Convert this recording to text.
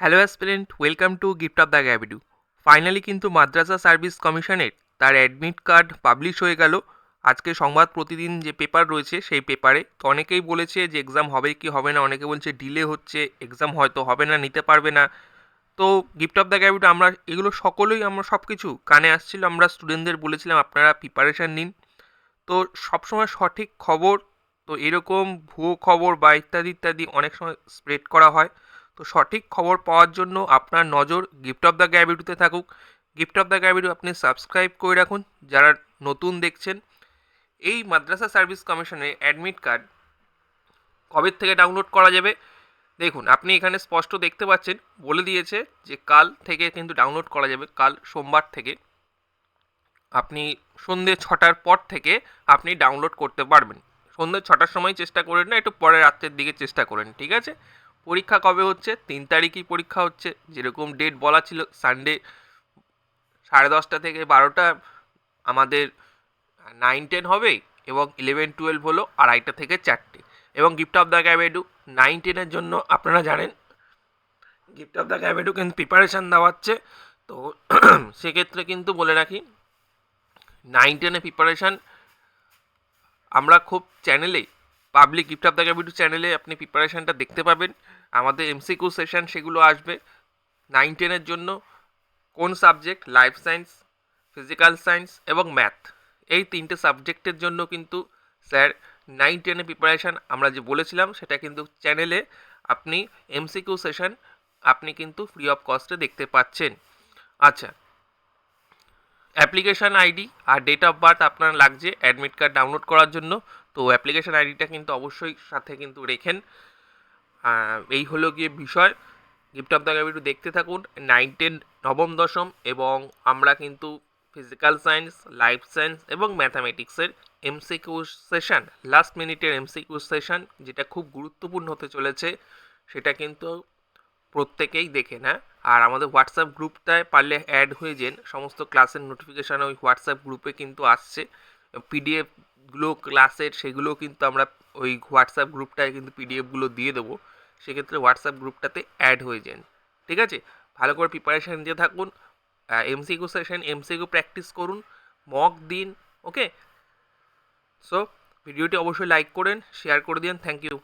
Hello aspirant, welcome to gift of the গ্যাবিডু। Finally কিন্তু মাদ্রাসা service কমিশনের তার অ্যাডমিট কার্ড পাবলিশ হয়ে গেল। আজকে সংবাদ প্রতিদিন যে পেপার রয়েছে সেই পেপারে তো অনেকেই বলেছে যে এক্সাম হবে কি হবে না, অনেকে বলছে ডিলে হচ্ছে, এক্সাম হয়তো হবে না, নিতে পারবে না। তো গিফট অফ দ্য গ্যাবিডু আমরা, এগুলো সকলেই আমরা সব কিছু কানে আসছিল, আমরা স্টুডেন্টদের বলেছিলাম আপনারা প্রিপারেশান নিন। তো সবসময় সঠিক খবর, তো এরকম ভুয়ো খবর বা ইত্যাদি ইত্যাদি অনেক সময় স্প্রেড করা হয়। তো সঠিক খবর পাওয়ার জন্য আপনার নজর গিফট অফ দ্য গ্যাবিটুতে থাকুক। গিফট অফ দ্য গ্যাবিটু আপনি সাবস্ক্রাইব করে রাখুন। যারা নতুন দেখছেন, এই মাদ্রাসা সার্ভিস কমিশনের অ্যাডমিট কার্ড কবে থেকে ডাউনলোড করা যাবে? দেখুন, আপনি এখানে স্পষ্ট দেখতে পাচ্ছেন, বলে দিয়েছে যে কাল থেকে কিন্তু ডাউনলোড করা যাবে, কাল সোমবার থেকে। আপনি সন্ধ্যে ছটার পর থেকে আপনি ডাউনলোড করতে পারবেন। সন্ধ্যে ছটার সময় চেষ্টা করেন না, একটু পরে রাত্রের দিকে চেষ্টা করেন, ঠিক আছে? পরীক্ষা কবে হচ্ছে? তিন তারিখই পরীক্ষা হচ্ছে। যেরকম ডেট বলা ছিল সানডে সাড়ে দশটা থেকে বারোটা আমাদের নাইন টেন হবে এবং ইলেভেন টুয়েলভ হলো আড়াইটা থেকে চারটে। এবং গিফট অফ দ্য গ্যাবেডু নাইন টেনের জন্য আপনারা জানেন গিফট অফ দ্য গ্যাবেডু কিন্তু প্রিপারেশান দেওয়াচ্ছে তো সেক্ষেত্রে কিন্তু বলে রাখি নাইন টেনে প্রিপারেশান আমরা খুব চ্যানেলে পাবলিক গিফট অফ দ্য গ্যাবিটু চ্যানেলে আপনি প্রিপারেশানটা দেখতে পাবেন। আমাদের এমসিকিউ সেশন সেগুলো আসবে। নাইন টেনের জন্য কোন subject life science physical science এবং ম্যাথ এই তিনটে সাবজেক্টের জন্য কিন্তু স্যার নাইন টেনের প্রিপারেশান আমরা যে বলেছিলাম, সেটা কিন্তু চ্যানেলে আপনি এমসিকিউ সেশন আপনি কিন্তু ফ্রি অফ কস্টে দেখতে পাচ্ছেন। আচ্ছা অ্যাপ্লিকেশান আইডি আর ডেট অফ বার্থ আপনার লাগছে অ্যাডমিট কার্ড ডাউনলোড করার জন্য। তো অ্যাপ্লিকেশান আইডিটা কিন্তু অবশ্যই সাথে কিন্তু রেখেন। এই হলো গিয়ে বিষয়। গিফট অফ দ্য একটু দেখতে থাকুন। নাইন টেন নবম দশম এবং আমরা কিন্তু ফিজিক্যাল সায়েন্স লাইফ সায়েন্স এবং ম্যাথামেটিক্সের এমসিকিউ সেশন লাস্ট মিনিটের এমসিকিউ সেশন যেটা খুব গুরুত্বপূর্ণ হতে চলেছে, সেটা কিন্তু প্রত্যেকেই দেখে না। আর আমাদের হোয়াটসঅ্যাপ গ্রুপটায় পারলে অ্যাড হয়ে যান, সমস্ত ক্লাসের নোটিফিকেশান ওই হোয়াটসঅ্যাপ গ্রুপে কিন্তু আসছে। পিডিএফগুলো ক্লাসের সেগুলো কিন্তু আমরা ওই হোয়াটসঅ্যাপ গ্রুপটায় কিন্তু পিডিএফগুলো দিয়ে দেবো। সেক্ষেত্রে হোয়াটসঅ্যাপ গ্রুপটাতে অ্যাড হয়ে যান ঠিক আছে? ভালো করে প্রিপারেশান নিতে থাকুন। এমসিকিউ সেশন এমসিকিউ প্র্যাকটিস করুন। মক দিন ওকে সো ভিডিওটি অবশ্যই লাইক করেন শেয়ার করে দিন। Thank you